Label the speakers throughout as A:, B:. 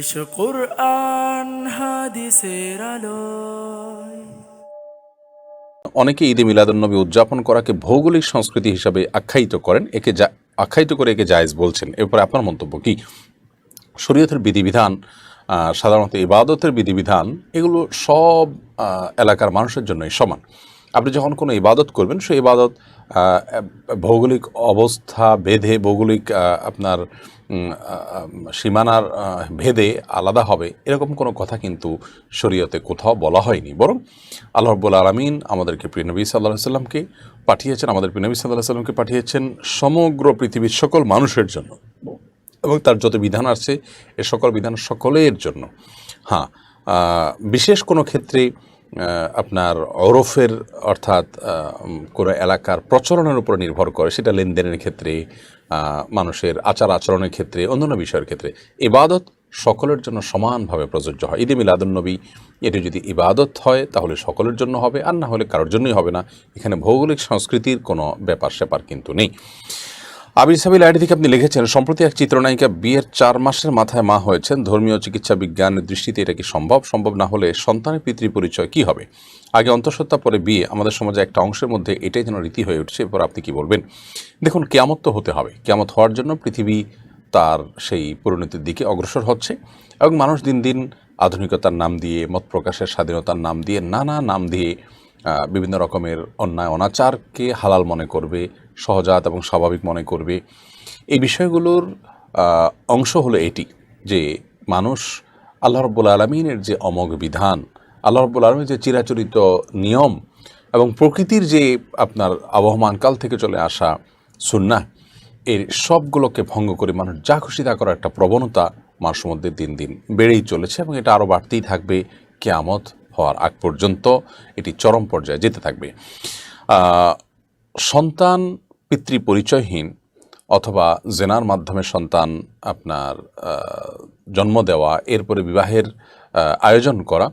A: এসো কোরআন হাদিসের আলোয়।
B: অনেকে ঈদে মিলাদুন্নবী উদযাপন করাকে ভৌগোলিক সংস্কৃতি হিসাবে আখ্যায়িত করেন, একে যা আখ্যায়িত করে একে জায়েজ বলছেন। এরপরে আপনার মন্তব্য কি? শরীয়তের বিধিবিধান সাধারণত ইবাদতের বিধিবিধান, এগুলো সব এলাকার মানুষের জন্যই সমান। আপনি যখন কোনো ইবাদত করবেন, সেই ইবাদত ভৌগোলিক অবস্থা ভেদে, ভৌগোলিক আপনার সীমানার ভেদে আলাদা হবে, এরকম কোনো কথা কিন্তু শরীয়তে কোথাও বলা হয়নি। বরং আল্লাহ রব্বুল আলমিন আমাদেরকে প্রিয়নবী সাল্লাহ সাল্লামকে পাঠিয়েছেন, আমাদের প্রিয়নবী সাল্লাহ সাল্লামকে পাঠিয়েছেন সমগ্র পৃথিবীর সকল মানুষের জন্য। এবং তার যত বিধান আছে, এ সকল বিধান সকলের জন্য। হ্যাঁ বিশেষ কোনো ক্ষেত্রে আপনার ওরফের, অর্থাৎ কোনো এলাকার প্রচলনের উপর নির্ভর করে, সেটা লেনদেনের ক্ষেত্রে মানুষের আচার আচরণের ক্ষেত্রে, অন্যান্য বিষয়ের ক্ষেত্রে, ইবাদত সকলের জন্য সমানভাবে প্রযোজ্য হয়। ঈদে মিলাদুন্নবী এটি যদি ইবাদত হয়, তাহলে সকলের জন্য হবে, আর না হলে কারোর জন্যই হবে না। এখানে ভৌগোলিক সংস্কৃতির কোনো ব্যাপার স্যাপার কিন্তু নেই। আবির সাবিল আইডি থেকে আপনি লিখেছেন, সম্প্রতি এক চিত্রনায়িকা বিয়ের চার মাসের মাথায় মা হয়েছেন। ধর্মীয় চিকিৎসা বিজ্ঞানের দৃষ্টিতে এটা কি সম্ভব? সম্ভব না হলে সন্তানের পিতৃ পরিচয় কি হবে? আগে অন্তঃসত্ত্বা, পরে বিয়ে। আমাদের সমাজে একটা অংশের মধ্যে এটাই যেন রীতি হয়ে উঠছে। এরপর আপনি কি বলবেন? দেখুন, কেয়ামত তো হতে হবে। কেয়ামত হওয়ার জন্য পৃথিবী তার সেই পরিণতির দিকে অগ্রসর হচ্ছে এবং মানুষ দিন দিন আধুনিকতার নাম দিয়ে, মত প্রকাশের স্বাধীনতার নাম দিয়ে, নানা নাম দিয়ে বিভিন্ন রকমের অন্যায়, অনাচারকে হালাল মনে করবে, সহজাত এবং স্বাভাবিক মনে করবে। এই বিষয়গুলোর অংশ হলো এটি যে মানুষ আল্লাহ রব্বুল আলমিনের যে অমোঘ বিধান, আল্লাহ রব্বুল আলমীর যে চিরাচরিত নিয়ম এবং প্রকৃতির যে আপনার আবহমান কাল থেকে চলে আসা সুন্না এর সবগুলোকে ভঙ্গ করে মানুষ যা খুশি তা করার একটা প্রবণতা মানুষের মধ্যে দিন দিন বেড়েই চলেছে এবং এটা আরও বাড়তেই থাকবে কেয়ামত। হওয়ার আগ পর্যন্ত এটি চরম পর্যায়ে যেতে থাকবে। সন্তান পিতৃ পরিচয়হীন অথবা জেনার মাধ্যমে সন্তান আপনার জন্ম দেওয়া, এরপরে বিবাহের আয়োজন করা,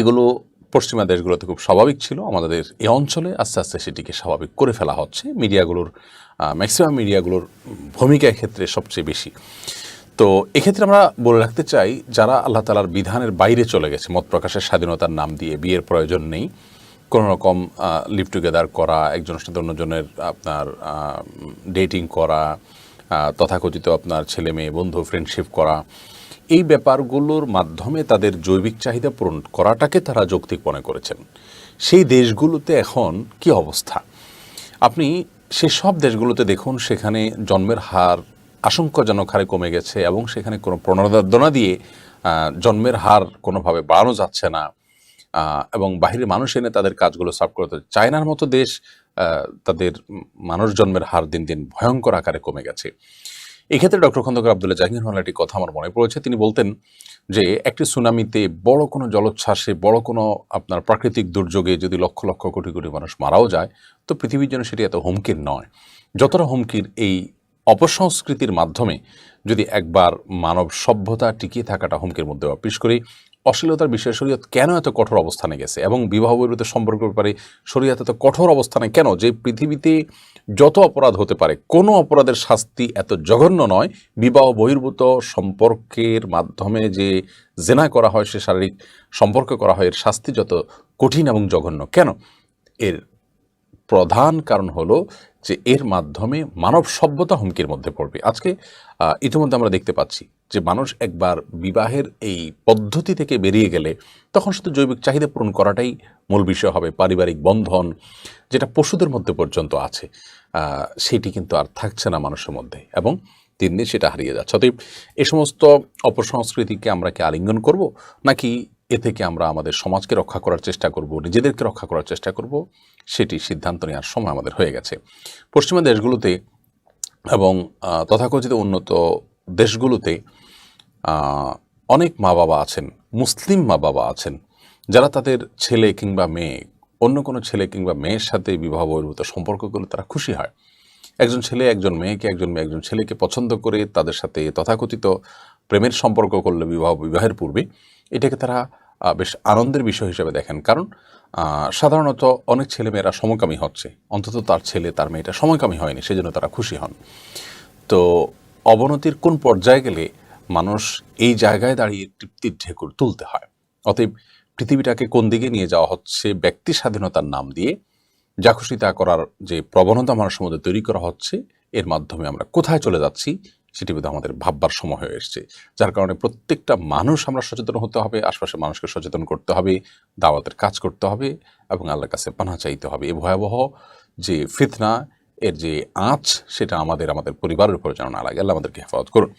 B: এগুলো পশ্চিমা দেশগুলোতে খুব স্বাভাবিক ছিল। আমাদের এই অঞ্চলে আস্তে আস্তে সেটিকে স্বাভাবিক করে ফেলা হচ্ছে। মিডিয়াগুলোর ম্যাক্সিমাম মিডিয়াগুলোর ভূমিকা ক্ষেত্রে সবচেয়ে বেশি। তো এক্ষেত্রে আমরা বলে রাখতে চাই, যারা আল্লাহ তালার বিধানের বাইরে চলে গেছে, মত প্রকাশের স্বাধীনতার নাম দিয়ে, বিয়ের প্রয়োজন নেই। কোনো রকম লিভ টুগেদার করা একজনের সাথে অন্যজনের আপনার ডেটিং করা তথাকথিত আপনার ছেলে মেয়ে, বন্ধু ফ্রেন্ডশিপ করা, এই ব্যাপারগুলোর মাধ্যমে তাদের জৈবিক চাহিদা পূরণ করাটাকে তারা যৌক্তিক মনে করেছেন। সেই দেশগুলোতে এখন কি অবস্থা? আপনি সেসব দেশগুলোতে দেখুন, সেখানে জন্মের হার আশঙ্কাজনক হারে কমে গেছে এবং সেখানে কোনো প্রণোদনা দিয়ে জন্মের হার কোনোভাবে বাড়ানো যাচ্ছে না। এবং বাহিরের মানুষ এনে তাদের কাজগুলো সার্ভ করতে চায়নার মতো দেশ তাদের মানুষ জন্মের হার দিন দিন ভয়ঙ্কর আকারে কমে গেছে। এক্ষেত্রে ডক্টর খন্দকার আবদুল্লাহ জাহির রহমান একটি কথা আমার মনে পড়েছে। তিনি বলতেন যে, একটি সুনামিতে বড় কোনো জলোচ্ছ্বাসে, বড় কোনো আপনার প্রাকৃতিক দুর্যোগে যদি লক্ষ লক্ষ কোটি কোটি মানুষ মারাও যায়, তো পৃথিবীর জন্য সেটি এত হুমকির নয়। যতটা হুমকির এই অপসংস্কৃতির মাধ্যমে যদি একবার মানব সভ্যতা টিকিয়ে থাকাটা হুমকির মধ্যে হয়। করি, অশ্লীলতার বিষয়ে শরীয়ত কেন এত কঠোর অবস্থানে গেছে? এবং বিবাহ বহির্ভূত সম্পর্কের ব্যাপারে শরীয়ত এত কঠোর অবস্থানে কেন? যে পৃথিবীতে যত অপরাধ হতে পারে, কোনো অপরাধের শাস্তি এত জঘন্য নয়। বিবাহ বহির্ভূত সম্পর্কের মাধ্যমে যে জেনা করা হয়, সে শারীরিক সম্পর্ক করা হয়, এর শাস্তি যত কঠিন এবং জঘন্য। কেন? এর প্রধান কারণ হলো যে এর মাধ্যমে মানব সভ্যতা হুমকির মধ্যে পড়বে। আজকে ইতিমধ্যে আমরা দেখতে পাচ্ছি যে মানুষ একবার বিবাহের এই পদ্ধতি থেকে বেরিয়ে গেলে তখন শুধু জৈবিক চাহিদা পূরণ করাটাই মূল বিষয় হবে, পারিবারিক বন্ধন যেটা পশুদের মধ্যে পর্যন্ত আছে সেটি কিন্তু আর থাকছে না মানুষের মধ্যে এবং দিন দিন সেটা হারিয়ে যাচ্ছে। অতএব এ সমস্ত অপসংস্কৃতিকে আমরা কি আলিঙ্গন করব নাকি এ থেকে আমরা আমাদের সমাজকে রক্ষা করার চেষ্টা করব, নিজেদেরকে রক্ষা করার চেষ্টা করব, সেটি সিদ্ধান্ত নেওয়ার সময় আমাদের হয়ে গেছে। পশ্চিমা দেশগুলোতে এবং তথাকথিত উন্নত দেশগুলোতে অনেক মা বাবা আছেন, মুসলিম মা বাবা আছেন, যারা তাদের ছেলে কিংবা মেয়ে, অন্য কোনো ছেলে কিংবা মেয়ের সাথে বিবাহ বহির্ভূত সম্পর্ক করলে তারা খুশি হয়। একজন ছেলে একজন মেয়েকে, একজন মেয়ে একজন ছেলেকে পছন্দ করে তাদের সাথে তথাকথিত প্রেমের সম্পর্ক করলে বিবাহ বিবাহের পূর্বে এটাকে তারা বেশ আনন্দের বিষয় হিসেবে দেখেন। কারণ সাধারণত অনেক ছেলেমেয়েরা সমকামী হচ্ছে। অন্তত তার ছেলে, তার মেয়েটা সমকামী হয়নি, সেজন্য তারা খুশি হন। তো অবনতির কোন পর্যায়ে গেলে মানুষ এই জায়গায় দাঁড়িয়ে তৃপ্তির ঢেকুর তুলতে হয়? অতএব পৃথিবীটাকে কোন দিকে নিয়ে যাওয়া হচ্ছে, ব্যক্তি স্বাধীনতার নাম দিয়ে, যা খুশি তা করার যে প্রবণতা মানুষের মধ্যে তৈরি করা হচ্ছে, এর মাধ্যমে আমরা কোথায় চলে যাচ্ছি সেটি বোধহয় আমাদের ভাববার সময় হয়ে এসছে। যার কারণে প্রত্যেকটা মানুষ আমরা সচেতন হতে হবে, আশপাশের মানুষকে সচেতন করতে হবে, দাওয়াতের কাজ করতে হবে এবং আল্লাহর কাছে পানা চাইতে হবে। এ ভয়াবহ যে ফিতনা, এর যে আঁচ, সেটা আমাদের আমাদের পরিবারের উপর যেন না লাগে। আল্লাহ আমাদেরকে হেফাজত করুন।